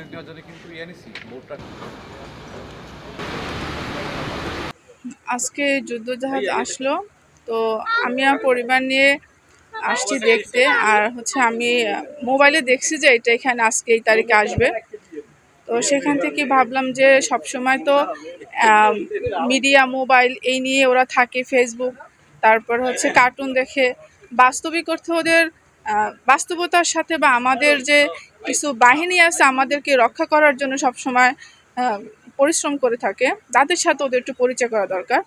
Notice দেওয়ার জন্য কিন্তু বোর্ডটা আজকে যুদ্ধজাহাজ আসলো তো আমি আমার পরিবার নিয়ে আসছি দেখতে আর হচ্ছে আমি মোবাইলে দেখছি যে এটা এখানে আজকে এই তারিখে আসবে। তো সেখান থেকে ভাবলাম যে সব সময় তো মিডিয়া মোবাইল এই নিয়ে ওরা থাকে ফেসবুক তারপর হচ্ছে কার্টুন দেখে। বাস্তবিক অর্থে ওদের বাস্তবতার সাথে বা আমাদের যে কিছু বাহিনী আছে আমাদেরকে রক্ষা করার জন্য সব সময় পরিশ্রম করে থাকে। তাদের সাথে ওদের একটু পরিচয় করা দরকার।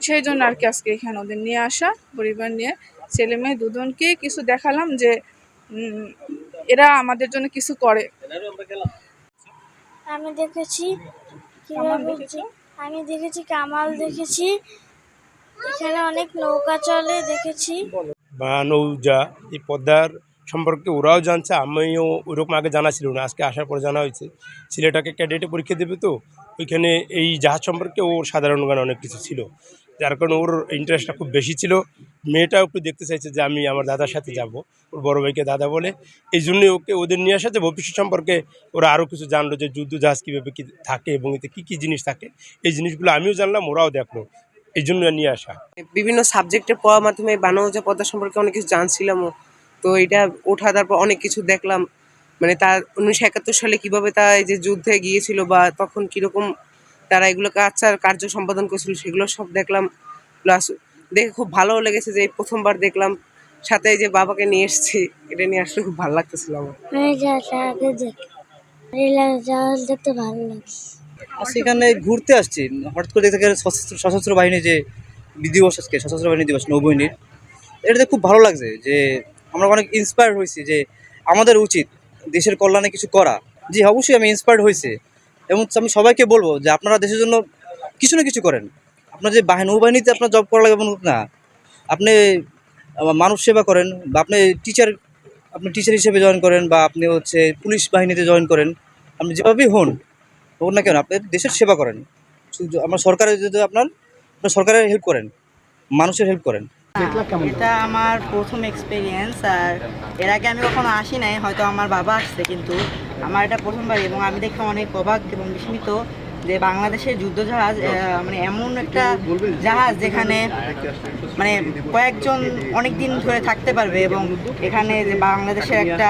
সেই জন্য আর কি আজকে এখানে ওদের নিয়ে আসা পরিবার নিয়ে। ছেলে মেয়ে দুজনকেই কিছু দেখালাম যে এরা আমাদের জন্য কিছু করে। আমি দেখেছি আমি দেখেছি কামাল দেখেছি। এখানে অনেক নৌকা চলে দেখেছি। বা নৌজা এই পদ্মার সম্পর্কে ওরাও জানছে, আমিও ওরকম আগে জানা ছিল না, আজকে আসার পর জানা হয়েছে। ছেলেটাকে ক্যাডেটে পরীক্ষা দেবে তো, ওইখানে এই জাহাজ সম্পর্কে ওর সাধারণ জ্ঞান অনেক কিছু ছিল। যার কারণে ওর ইন্টারেস্টটা খুব বেশি ছিল। মেয়েটাও একটু দেখতে চাইছে যে আমি আমার দাদার সাথে যাব, ওর বড় ভাইকে দাদা বলে। এই জন্যই ওকে ওদের নিয়ে আসা যে ভবিষ্যৎ সম্পর্কে ওরা আরও কিছু জানলো যে যুদ্ধ জাহাজ কীভাবে কী থাকে এবং এতে কী কী জিনিস থাকে। এই জিনিসগুলো আমিও জানলাম, ওরাও দেখল। এই জন্য নিয়ে আসা। বিভিন্ন সাবজেক্টের পড়ার মাধ্যমে বানৌজা পদ্মা সম্পর্কে অনেক কিছু জানছিলামও। তো এটা ওঠা তারপর অনেক কিছু দেখলাম। মানে তার উনিশশো একাত্তর সালে কীভাবে তা এই যে যুদ্ধে গিয়েছিল বা তখন কীরকম তারা এগুলো কাজটার কার্য সম্পাদন করেছিল সেগুলো সব দেখলাম। প্লাস দেখে খুব ভালোও লেগেছে যে এই প্রথমবার দেখলাম। সাথে যে বাবাকে নিয়ে এসেছি এটা নিয়ে আসলে খুব ভালো লাগতেছিল আমার। দেখতে ভালো লাগে আর সেখানে ঘুরতে আসছি। হঠাৎ করে দেখতে গেলে সশস্ত্র বাহিনী যে দিবস আজকে, সশস্ত্র বাহিনী দিবস, নৌবাহিনীর এটাতে খুব ভালো লাগছে যে আমরা অনেক ইন্সপায়ার হয়েছি যে আমাদের উচিত দেশের কল্যাণে কিছু করা। জি, অবশ্যই আমি ইন্সপায়ার্ড হয়েছে। এবং আমি সবাইকে বলব যে আপনারা দেশের জন্য কিছু না কিছু করেন। আপনার যে বাহিনী নৌবাহিনীতে আপনার জব করা লাগে এমন না। আপনি মানুষ সেবা করেন বা আপনি টিচার আপনি টিচার হিসেবে জয়েন করেন বা আপনি হচ্ছে পুলিশ বাহিনীতে জয়েন করেন। আপনি যেভাবেই হন হোক না কেন? আপনি দেশের সেবা করেন। আমার সরকারের যদি আপনার সরকারের হেল্প করেন, মানুষের হেল্প করেন। এটা আমার প্রথম এক্সপিরিয়েন্স আর এর আগে আমি কখনো আসি নাই, হয়তো আমার বাবা আসছে, কিন্তু আমার এটা প্রথমবার এবং আমি দেখে অনেক অবাক এবং বিস্মিত যে বাংলাদেশের যুদ্ধজাহাজ আহ, মানে এমন একটা জাহাজ যেখানে মানে কয়েকজন অনেক দিন ধরে থাকতে পারবে এবং এখানে যে বাংলাদেশের একটা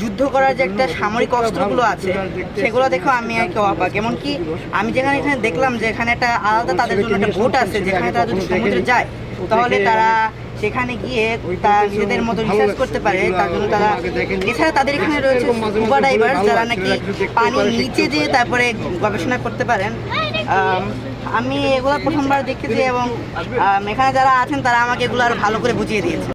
যুদ্ধ করার যে একটা সামরিক অস্ত্রগুলো আছে সেগুলো দেখো আমি আর কি অবাক। এমনকি আমি যেখানে এখানে দেখলাম যে এখানে একটা আলাদা তাদের জন্য একটা বোট আছে যেখানে তারা যদি সমুদ্রে যায় তাহলে তারা সেখানে গিয়ে তার নিজেদের মতো রিসার্চ করতে পারে তার জন্য তারা এছাড়া তাদের এখানে রয়েছে স্কুবা ডাইভার যারা নাকি পানির নিচে যেয়ে তারপরে গবেষণা করতে পারেন। আম, আমি এগুলো প্রথমবার দেখেছি এবং এখানে যারা আছেন তারা আমাকে এগুলো আরও ভালো করে বুঝিয়ে দিয়েছে।